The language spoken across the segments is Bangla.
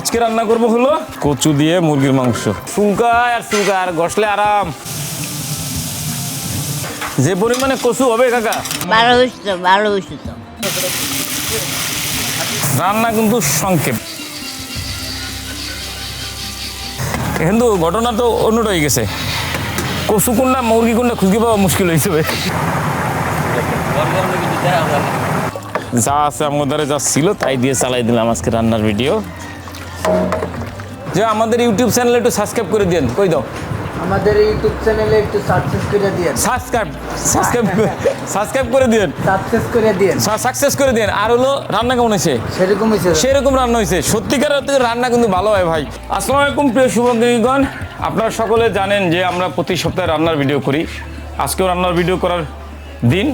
আজকে রান্না করব হলো কচু দিয়ে মুরগির মাংস। শুঙ্কায় আর শুঙ্কায় আর গসলে আরাম। যে পরিমাণে কচু হবে কাকা। ভালো হয়েছে ভালো হয়েছে তো রান্না কিন্তু সংক্ষেপ। কিন্তু ঘটনা তো অন্যটা হয়ে গেছে। কচু কোনটা মুরগি কোনটা খুঁজে পাওয়া মুশকিল হয়েছে যা আছে আমার দ্বারা যা ছিল তাই দিয়ে চালাই দিলাম আজকে রান্নার ভিডিও। যে আমাদের ইউটিউব চ্যানেলে একটু সাবস্ক্রাইব করে দিন কই দাও? আমাদের ইউটিউব চ্যানেলে একটু সাবস্ক্রাইব করে দিয়েন। সাবস্ক্রাইব সাবস্ক্রাইব সাবস্ক্রাইব করে দিন সাবস্ক্রাইব করে দিয়েন। সাকসেস করে দিন আর হলো রান্না কেমন হয়েছে? সেরকম হয়েছে। সেরকম রান্না হয়েছে। সত্যিকার অর্থে রান্না কিন্তু ভালো হয় ভাই। আসসালামু আলাইকুম প্রিয় শুভজ্ঞগণ আপনারা সকলে জানেন যে আমরা প্রতি সপ্তাহে রান্নার ভিডিও করি। আজকেও রান্নার ভিডিও করার দিন।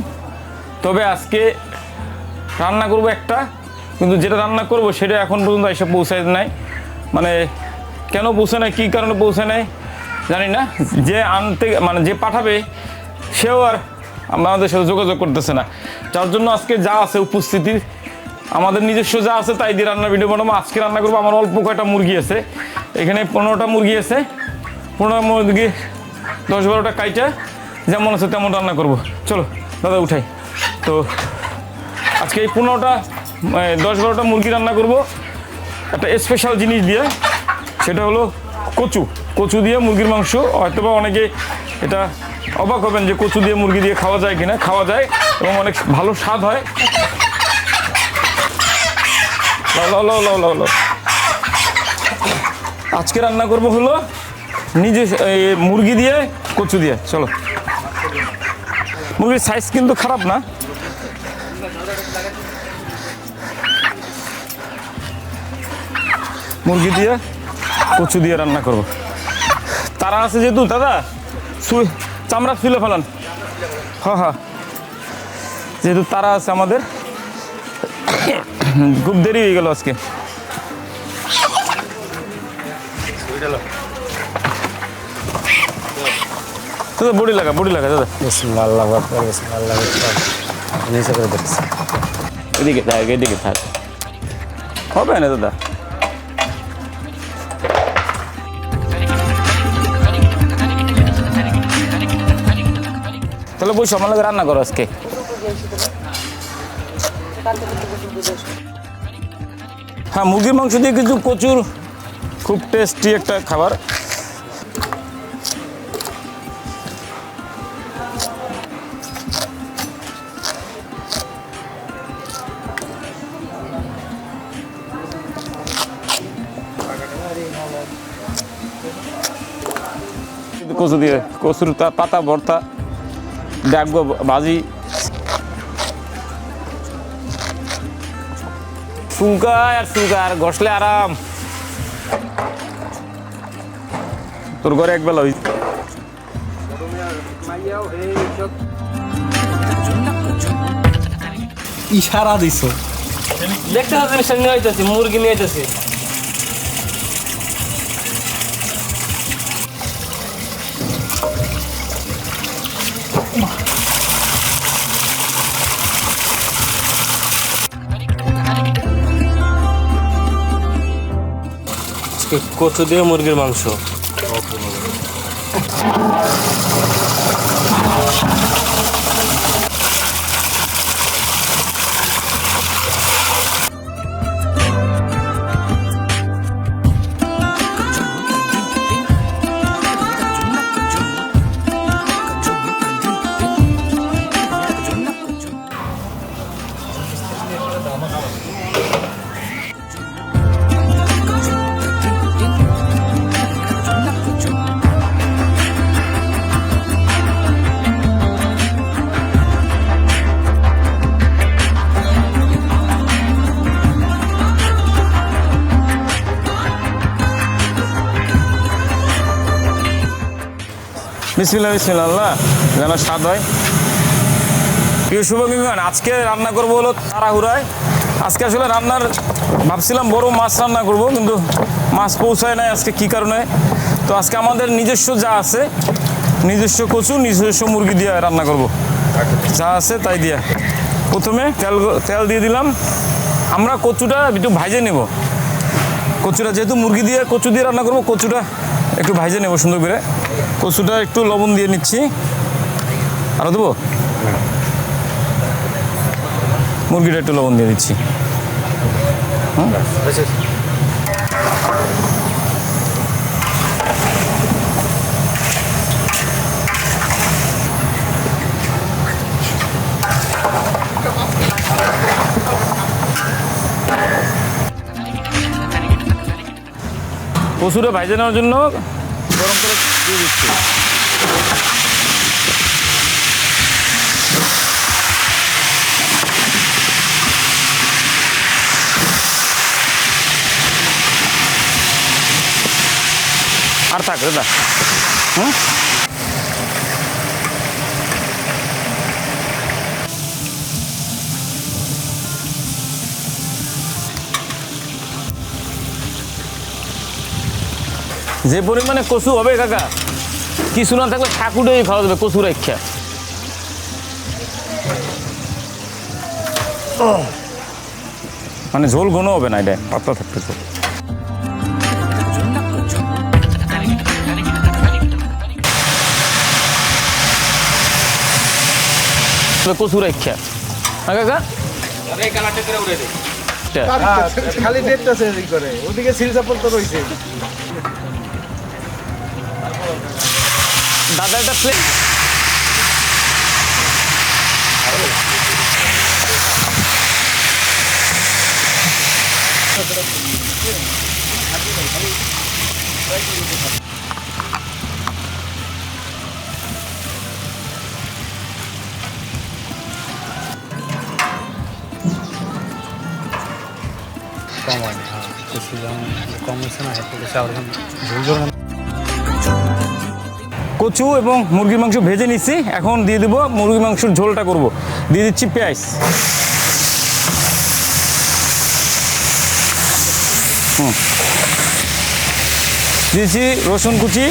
তবে আজকে রান্না করব একটা কিন্তু যেটা রান্না করব সেটা এখন পর্যন্ত এসে পৌঁছায় নাই। মানে কেন পৌঁছে নাই, কী কারণে পৌঁছে নাই, জানি না। যে আনতে মানে যে পাঠাবে, সেও আর আমাদের সাথে যোগাযোগ করতেছে না। যার জন্য আজকে যা আছে উপস্থিতি, আমাদের নিজস্ব যা আছে তাই দিয়ে রান্নার ভিডিও বানাবো। আজকে রান্না করব, আমার অল্প কয়টা মুরগি আছে। এখানে পনেরোটা মুরগি আছে। পনেরো মুরগি, দশ বারোটা কাইটা, যেমন আছে তেমন রান্না করব। চলো, দাদা উঠাই। তো আজকে এই পনেরোটা দশ বারোটা মুরগি রান্না করব। একটা স্পেশাল জিনিস দিয়ে, সেটা হলো কচু। কচু দিয়ে মুরগির মাংস। হয়তোবা অনেকে এটা অবাক হবেন যে কচু দিয়ে মুরগি দিয়ে খাওয়া যায় কিনা। খাওয়া যায় এবং অনেক ভালো স্বাদ হয়। আজকে রান্না করব হলো নিজে মুরগি দিয়ে, কচু দিয়ে। চলো। মুরগির সাইজ কিন্তু খারাপ না। মুরগি দিয়ে কচু দিয়ে রান্না করব। তারা আছে যেহেতু দাদা? চামড়া ফিলে ফেলান। হ্যাঁ হ্যাঁ যেহেতু তারা আছে আমাদের খুব দেরি হয়ে গেল আজকে। দাদা বডি লাগা বডি লাগা দাদা। আল্লাহু আল্লাহু এদিকে থাক এদিকে থাক। হবে না দাদা। তাহলে বসো, আমার লাগে রান্না করো আজকে। হ্যাঁ মুরগির মাংস দিয়ে কিছু প্রচুর খুব টেস্টি একটা খাবার। কচু দিয়ে, কচুর পাতা, ভর্তা। ডাকবো বাজি আর শুঙ্কায় আর ঘষলে আরাম তোর ঘরে একবেলা হই ইশারা দিছো। দেখতে আইতেছি মুরগি নিয়ে আইতেছি আজকে কচু দিয়ে মুরগির মাংস। বিসমিল্লা বিসমিল্লা যেন স্বাদ হয়। প্রিয় শুভকিঙ্গন আজকে রান্না করব হলো তাড়াহুড়ায়। আজকে আসলে রান্নার ভাবছিলাম বড় মাছ রান্না করব, কিন্তু মাছ পৌঁছায় নাই আজকে কি কারণে? তো আজকে আমাদের নিজস্ব যা আছে, নিজস্ব কচু, নিজস্ব মুরগি দিয়ে রান্না করব। যা আছে তাই দিয়ে। প্রথমে তেল তেল দিয়ে দিলাম। আমরা কচুটা একটু ভাজে নেব। কচুটা যেহেতু মুরগি দিয়ে কচু দিয়ে রান্না করব, কচুটা একটু ভাইজে নেব সুন্দর করে। কচুটা একটু লবণ দিয়ে নিচ্ছি। আরও দেবো? মুরগিটা একটু লবণ দিয়ে দিচ্ছি। কচুটা ভাইজে নেওয়ার জন্য গরম করে দিয়ে দিচ্ছি আর থাক যে পরিমাণে কচু হবে কাকা কিছু না থাকলে ঠাকুরেই খাওয়া যাবে কচু রেখা মানে ঝোল ঘন হবে না এটা পাতলা থাকতে তো। কচু রেখা না কাকা? খালি ডেটটা করে ওদিকে সিলসাপল তো রয়েছে দাদা একটা প্লেট কম হয় হ্যাঁ কম হচ্ছে না একটু কচু এবং মুরগির মাংস ভেজে নিচ্ছি। এখন দিয়ে দেবো মুরগির মাংসের ঝোলটা করব। দিয়ে দিচ্ছি পেঁয়াজ। হুম। দিয়েছি রসুন কুচি।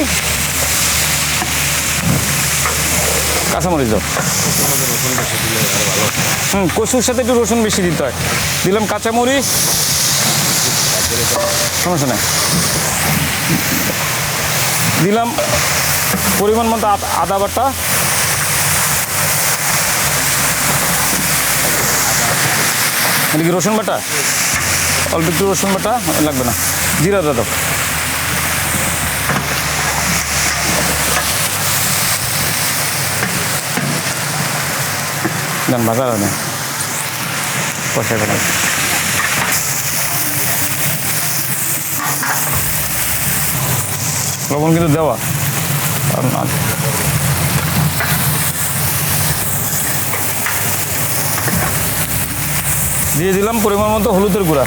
কাঁচামরিচ দাও। হুম, কচুর সাথে একটু রসুন বেশি দিতে হয়। দিলাম কাঁচামরিচ। সমস্যা নেই। দিলাম পরিমাণ মতো আদ- আদা বাটা। এটা কি রসুন বাটা। অল্প একটু রসুন বাটা লাগবে না। জিরা দাদা দেন ভাজা হবে কষাই ফেলা লবণ কিন্তু দেওয়া। আর না দিয়ে দিলাম পরিমাণ মতো হলুদের গুঁড়া।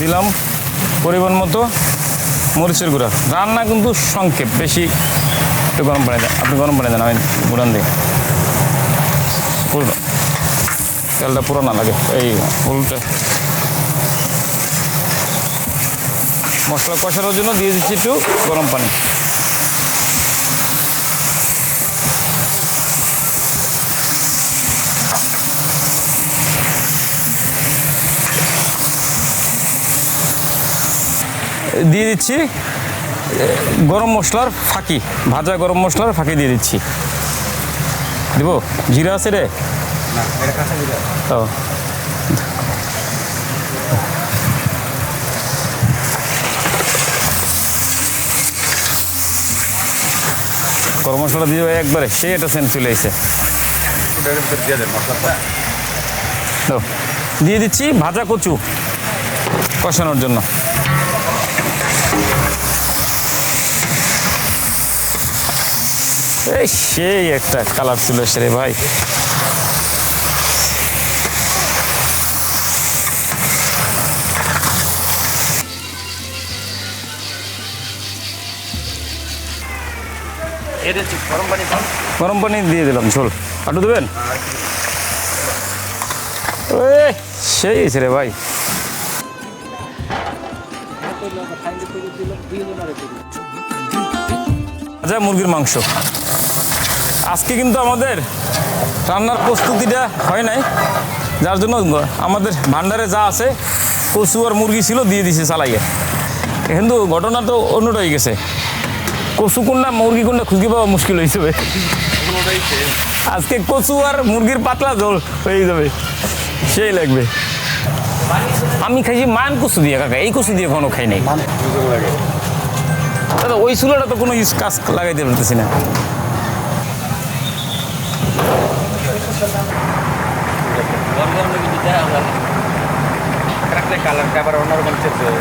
দিলাম পরিমাণ মতো মরিচের গুঁড়া। রান্না কিন্তু সংক্ষেপ, বেশি একটু গরম পানি দেন, আপনি গরম পানি দেন, আমি গুঁড়ান দিই। পুরো তেলটা পুরো না লাগে, এই হলুদটা। মশলা কষানোর জন্য দিয়ে দিচ্ছি একটু গরম পানি। দিয়ে দিচ্ছি গরম মশলার ফাঁকি ভাজা গরম মশলার ফাঁকি দিয়ে দিচ্ছি। দিব? জিরা আছে রে? ও। গরম মশলা দিয়ে একবারে সে একটা সেন্ট চলে এসে। দিয়ে দিচ্ছি ভাজা কচু কষানোর জন্য। এই সেই একটা কালার চলে এসে রে ভাই। গরম পানি দিয়ে দিলাম ঝোল আটু দেবেন? সেই রে ভাই। আচ্ছা মুরগির মাংস। আজকে কিন্তু আমাদের রান্নার প্রস্তুতিটা হয় নাই। যার জন্য আমাদের ভান্ডারে যা আছে, কচু আর মুরগি ছিল, দিয়ে দিছে চালাইয়ে। কিন্তু ঘটনা তো অন্যটা হয়ে গেছে। কচু কোনটা মুরগি কোনটা খুঁজে পাওয়া মুশকিল হয়ে যাবে। আজকে কচু আর মুরগির পাতলা জল হয়ে যাবে। সেই লাগবে। আমি খাইছি মান কচু দিয়ে কাকা। এই কচু দিয়ে কোনো খাই নাই। দাদা ওই চুলাটা তো কোনো ইউজ কাজ লাগাইতে পারতেছি না। কালারটা আবার অন্যরকম চেঞ্জ হয়ে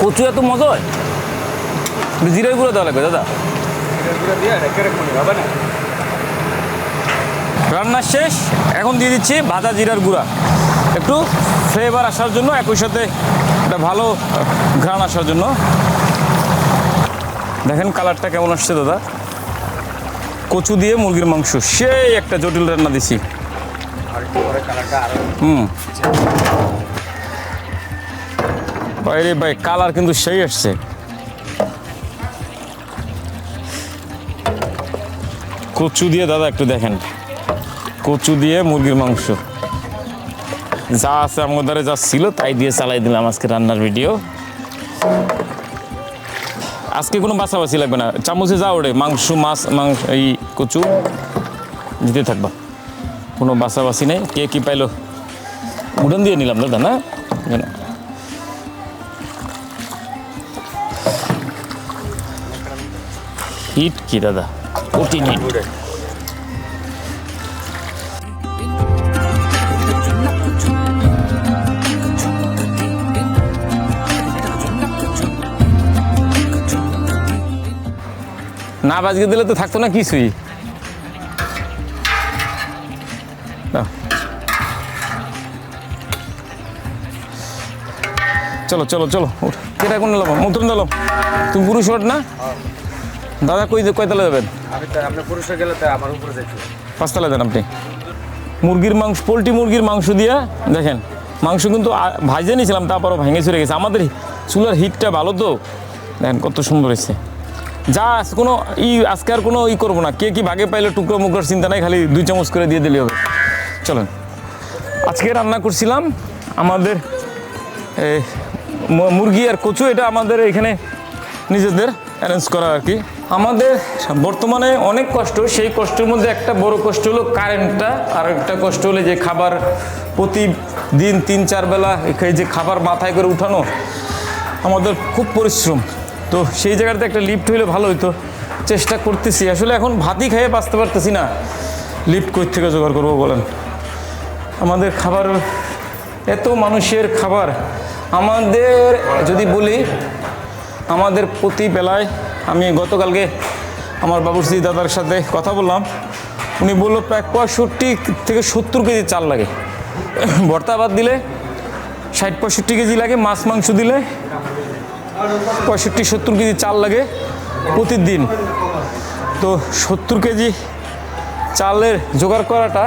কচু এত মজা হয়। জিরার গুঁড়ো দেওয়া লাগবে দাদা। রান্না শেষ এখন দিয়ে দিচ্ছি ভাজা জিরার গুঁড়া। একটু ফ্লেভার আসার জন্য একই সাথে একটা ভালো ঘ্রাণ আসার জন্য। দেখেন কালারটা কেমন আসছে দাদা। কচু দিয়ে মুরগির মাংস সেই একটা জটিল রান্না দিছি। পরে কালারটা আরও ভাই, কালার কিন্তু সেই আসছে। কচু দিয়ে দাদা একটু দেখেন। কচু দিয়ে মুরগির মাংস। যা আছে আমার দ্বারা যা ছিল তাই দিয়ে চালাই দিলাম আজকে রান্নার ভিডিও। আজকে কোনো বাছাবাছি লাগবে না। চামচে যা ওড়ে মাংস, মাছ, মাংস, এই কচু, দিতে থাকবা। কোনো বাছাবাছি নেই। কে কি পাইলো? উড়ান দিয়ে নিলাম দাদা, না? হিট কি, দাদা? কঠিন হিট। না বাজকে দিলে তো থাকতো না কিছুই। চলো চলো চলো। কেটা কোন নিলাম মতন দিলাম তুমি পুরুষ হট না? দাদা কই কয়তলা যাবেন? পাঁচতলা দেন আপনি মুরগির মাংস পোলট্রি মুরগির মাংস দিয়া দেখেন মাংস কিন্তু ভাজে নিয়েছিলাম তারপরও ভেঙে চলে গেছে। আমাদের চুলার হিটটা ভালো তো। দেখেন কত সুন্দর হয়েছে। যা আজ কোনো ই আজকে আর কোনো ই করব না। কে কি ভাগে পাইলে টুকরো মুকরোর চিন্তা নাই খালি দুই চামচ করে দিয়ে দিলে হবে। চলেন। আজকে রান্না করছিলাম আমাদের মুরগি আর কচু এটা আমাদের এখানে নিজেদের অ্যারেঞ্জ করা আর কি। আমাদের বর্তমানে অনেক কষ্ট, সেই কষ্টের মধ্যে একটা বড় কষ্ট হলো কারেন্টটা আর একটা কষ্ট হলো যে খাবার প্রতিদিন তিন, চার বেলা যে খাবার মাথায় করে উঠানো, আমাদের খুব পরিশ্রম। তো সেই জায়গাতে একটা লিফট হইলে ভালো হতো চেষ্টা করতেছি। আসলে এখন ভাতই খেয়ে বাঁচতে পারতেছি না। লিফট কই থেকে জোগাড় করব বলেন? আমাদের খাবার, এত মানুষের খাবার। আমাদের, যদি বলি, আমাদের প্রতি বেলায় আমি গতকালকে আমার বাবুর্চি দাদার সাথে কথা বললাম। উনি বলল প্রায় পঁয়ষট্টি থেকে সত্তর কেজি চাল লাগে। ভর্তা দিলে ষাট পঁয়ষট্টি কেজি লাগে, মাছ মাংস দিলে পঁয়ষট্টি সত্তর কেজি চাল লাগে প্রতিদিন। তো সত্তর কেজি চালের জোগাড় করাটা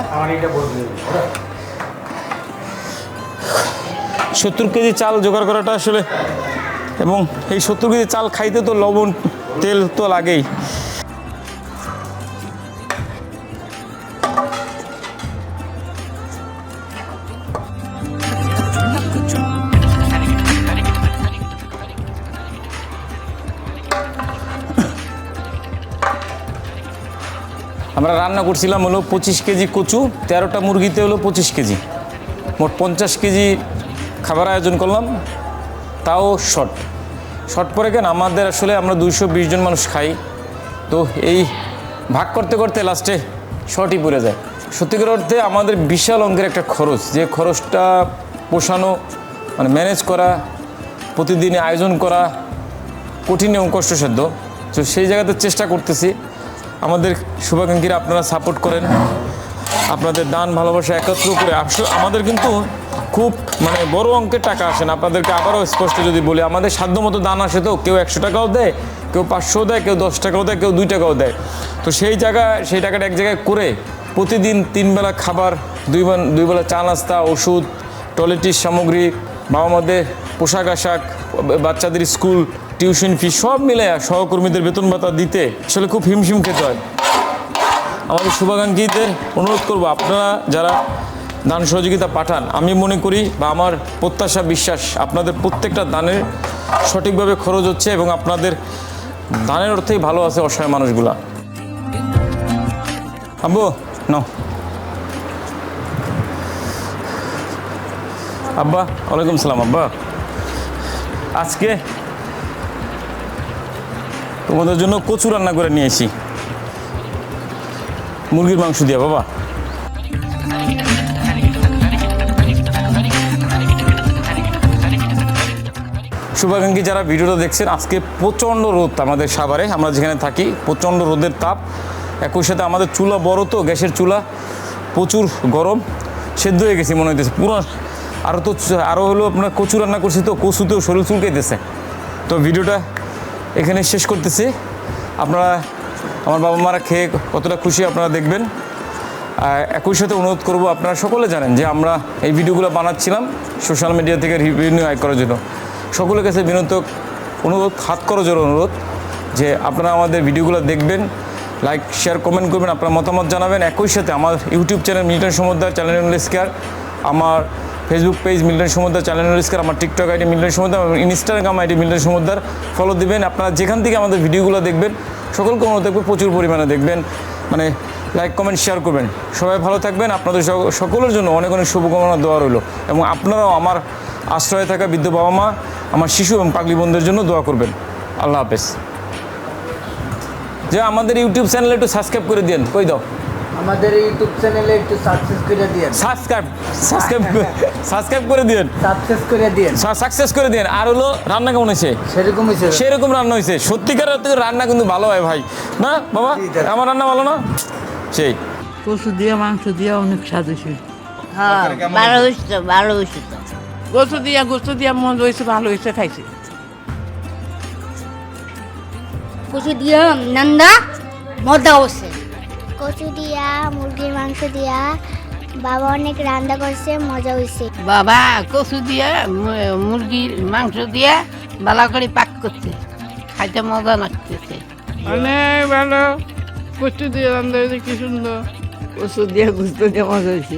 সত্তর কেজি চাল জোগাড় করাটা আসলে এবং এই সত্তর কেজি চাল খাইতে তো লবণ তেল তো লাগেই। আমরা রান্না করছিলাম হলো পঁচিশ কেজি কচু, তেরোটা মুরগিতে হলো পঁচিশ কেজি। মোট পঞ্চাশ কেজি খাবার আয়োজন করলাম, তাও শর্ট শর্ট পরে কেন? আমাদের আসলে আমরা দুইশো বিশ জন মানুষ খাই। তো এই ভাগ করতে করতে লাস্টে শর্টই পড়ে যায়। সত্যিকার অর্থে আমাদের বিশাল অঙ্কের একটা খরচ। যে খরচটা পোষানো মানে ম্যানেজ করা, প্রতিদিন আয়োজন করা কঠিন এবং কষ্টসাধ্য। তো সেই জায়গাতে চেষ্টা করতেছি। আমাদের শুভাকাঙ্ক্ষীরা আপনারা সাপোর্ট করেন। আপনাদের দান, ভালোবাসা একত্র করে। আমাদের কিন্তু খুব মানে বড় অঙ্কের টাকা আসে না। আপনাদেরকে আবারও স্পষ্ট যদি বলি, আমাদের সাধ্য মতো দান আসে তো, কেউ একশো টাকাও দেয়, কেউ পাঁচশো দেয়, কেউ দশ টাকাও দেয়, কেউ দুই টাকাও দেয়। তো সেই জায়গা সেই টাকাটা এক জায়গায় করে প্রতিদিন তিনবেলা খাবার, দুই বেলা দুই বেলা চা নাস্তা, ওষুধ, টয়লেটির সামগ্রী, বাবা মাদের পোশাক আশাক, বাচ্চাদের স্কুল, টিউশন ফি সব মিলে সহকর্মীদের বেতন ভাতা দিতে আসলে খুব হিমশিম খেতে হয়। আমাদের শুভাকাঙ্ক্ষীদের অনুরোধ করব, আপনারা যারা দান সহযোগিতা পাঠান। আমি মনে করি বা আমার প্রত্যাশা, বিশ্বাস, আপনাদের প্রত্যেকটা দানের সঠিকভাবে খরচ হচ্ছে এবং আপনাদের দানের অর্থেই ভালো আছে অসহায় মানুষগুলা। আব্বু ন আব্বা, ওয়ালাইকুম সালাম, আব্বা। আজকে তোমাদের জন্য কচু রান্না করে নিয়েছি মুরগির মাংস দিয়ে, বাবা। শুভাকাঙ্ক্ষী যারা ভিডিওটা দেখছেন, আজকে প্রচণ্ড রোদ আমাদের সাভারে। আমরা যেখানে থাকি, প্রচণ্ড রোদের তাপ। একই সাথে আমাদের চুলা বড় তো, গ্যাসের চুলা প্রচুর গরম। সেদ্ধ হয়ে গেছি মনে হইতেছে, পুরো আরও তো আরও হলো আপনার কচু রান্না করছি তো, কচুতেও শরীর চুলকাইতেছে। তো ভিডিওটা এখানে শেষ করতেছি। আপনারা, আমার বাবা মারা খেয়ে কতটা খুশি আপনারা দেখবেন। একই সাথে অনুরোধ করব, আপনারা সকলে জানেন যে আমরা এই ভিডিওগুলো বানাচ্ছিলাম সোশ্যাল মিডিয়া থেকে রিভিনিউ আয় করার জন্য। সকলের কাছে বিনত অনুরোধ হাত জন্য অনুরোধ যে আপনারা আমাদের ভিডিওগুলো দেখবেন লাইক শেয়ার কমেন্ট করবেন, আপনার মতামত জানাবেন। একই সাথে আমার YouTube channel Milton Samudra channel square আমার Facebook page Milton Samudra channel square আমার টিকটক আইডি মিল্টন সমুদ্র আমার Instagram ID Milton Samudra follow দিবেন। আপনারা যেখান থেকে আমাদের ভিডিওগুলো দেখবেন, সকলকে অনুরোধ দেখবেন প্রচুর পরিমাণে দেখবেন। মানে লাইক কমেন্ট শেয়ার করবেন। সবাই ভালো থাকবেন। আপনাদের সকলের জন্য অনেক অনেক শুভকামনা দেওয়া রইল। এবং আপনারাও আমার আশ্রয়ে থাকা বৃদ্ধ বাবা মা আমার শিশু এবং পাগলি বোনদের জন্য দোয়া করবেন। আল্লাহ হাফেজ। যে আমাদের ইউটিউব চ্যানেলে একটু সাবস্ক্রাইব করে দিন কই দাও? আমাদের ইউটিউব চ্যানেলে একটু সাকসেস করে দিয়েন। সাবস্ক্রাইব সাবস্ক্রাইব সাবস্ক্রাইব করে দিন সাকসেস করে দিয়েন। সাকসেস করে দিন আর হলো রান্না কেমন হয়েছে? সেরকম হিসেবে সেরকম রান্না হয়েছে। সত্যিকার অর্থে রান্না কিন্তু ভালো হয় ভাই। না বাবা? আমার রান্না ভালো না? সেই। কচু দিয়ে মাংস দিয়ে অনেক স্বাদ হয়েছে। হ্যাঁ। ভালো হয়েছে ভালো হয়েছে তো গোসু দিয়া গোসু দিয়া মন হয়েছে ভালো হয়েছে খাইছে। কচু দিয়া নন্দা মজা হচ্ছে কচু দিয়া মুরগির মাংস দিয়া বাবা অনেক রান্না করছে মজা হয়েছে বাবা কচু দিয়ে মুরগির মাংস দিয়ে ভালো করে পাক করছে। খাইতে মজা লাগতেছে। অনেক ভালো। কচু দিয়ে রান্না হয়েছে কি সুন্দর। কচু দিয়ে গোস্ত দিয়ে মজা হয়েছে